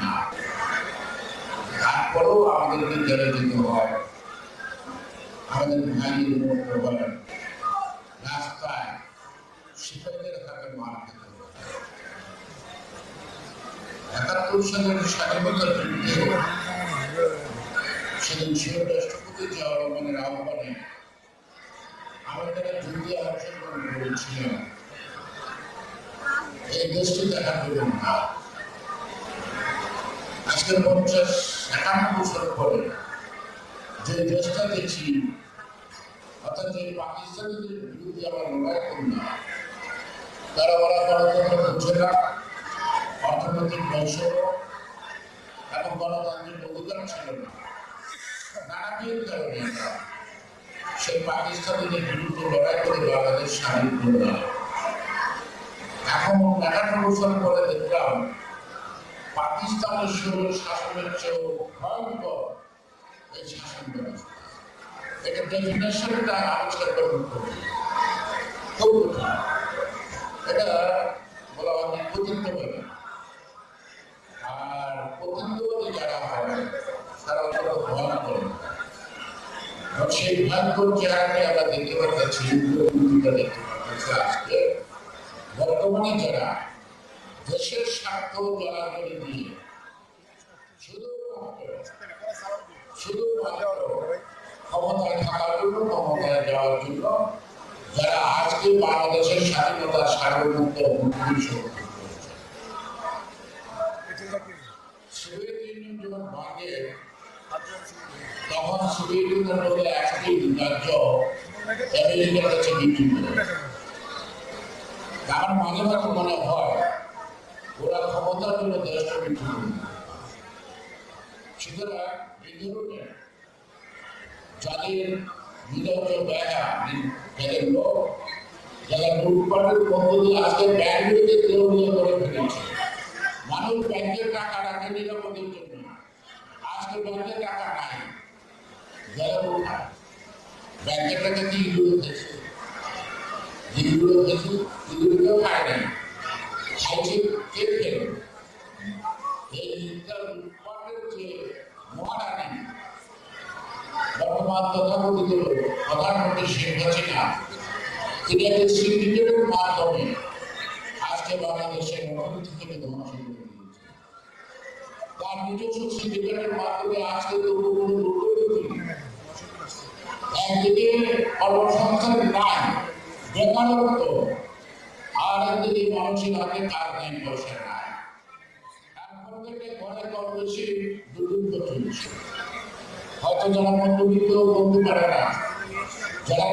না। তারপরেও আমাদেরকে জেলে যেতে হয়। আমাদের রাস্তায় হাতে মার খেতে একাত্তর সালের স্বাধীনতার যুদ্ধে সেদিন ছিল রাষ্ট্রপতি রহমানের আহ্বানে। যুদ্ধে অংশগ্রহণ এই দেশটি দেখা পেলেন না। আজকে পঞ্চাশ একান্ন বছর পরে যে দেশটা দেখছি, অর্থাৎ যে পাকিস্তানিদের বিরুদ্ধে আমরা লড়াই করি না, তারা ওরা গণতন্ত্র না, অর্থনৈতিক বৈষম্য এবং গণতান্ত্রিক অধিকার ছিল না। নানাবিধ কারণে সেই পাকিস্তানিদের বিরুদ্ধে লড়াই করে বাংলাদেশ স্বাধীন করলাম এখন একান্ন বছর শাসনের চেয়েও এটা ডেফিনেশনটা আবিষ্কার কঠিন। এটা বলা হয় প্রতিত্ববাদী যারা তারা অত্যন্ত সেই ভয়ঙ্কর চেহারাকে আমরা দেখতে পাচ্ছি দেখতে পাচ্ছি আজকে। বর্তমানে যারা দেশের স্বার্থ দিয়ে শুধুমাত্র ক্ষমতায় থাকার জন্য, ক্ষমতায় স্বাধীনতা সার্বভৌমত্ব যখন ভাঙে তখন বলে একটি রাজ্য আমেরিকার কাছে বিক্রি করে আমার মাঝে মাঝে মনে হয়, ওরা ক্ষমতার জন্য দেশটা বিক্রি করে সুতরাং এই যাদের যাদের লোক, যারা লুটপাটের আজকে ব্যাংকগুলোকে দেউলিয়া করে ফেলেছে। মানুষ ব্যাংকের টাকা রাখে নিরাপদের জন্য। আজকে ব্যাংকের টাকা নাই, যারা ব্যাংকের টাকা কি খেয়েছে যেগুলো খেয়েছে এগুলোকেও খায় নাই খাইছে কে খেল এই মহারানী বর্তমান প্রধানমন্ত্রী শেখ হাসিনা তিনি একটা সিন্ডিকেটের মাধ্যমে আজকে বাংলাদেশের অর্থনীতি থেকে ধ্বংস তার নিজস্ব সিন্ডিকেটের মাধ্যমে আজকে তো কোনো একদিকে কর্মসংস্থান নাই। আর একদিকে মানুষের হাতে কাজ নেই পয়সা নাই বেশি হয়তো যারা মধ্যবিত্ত বলতে পারে না, যারা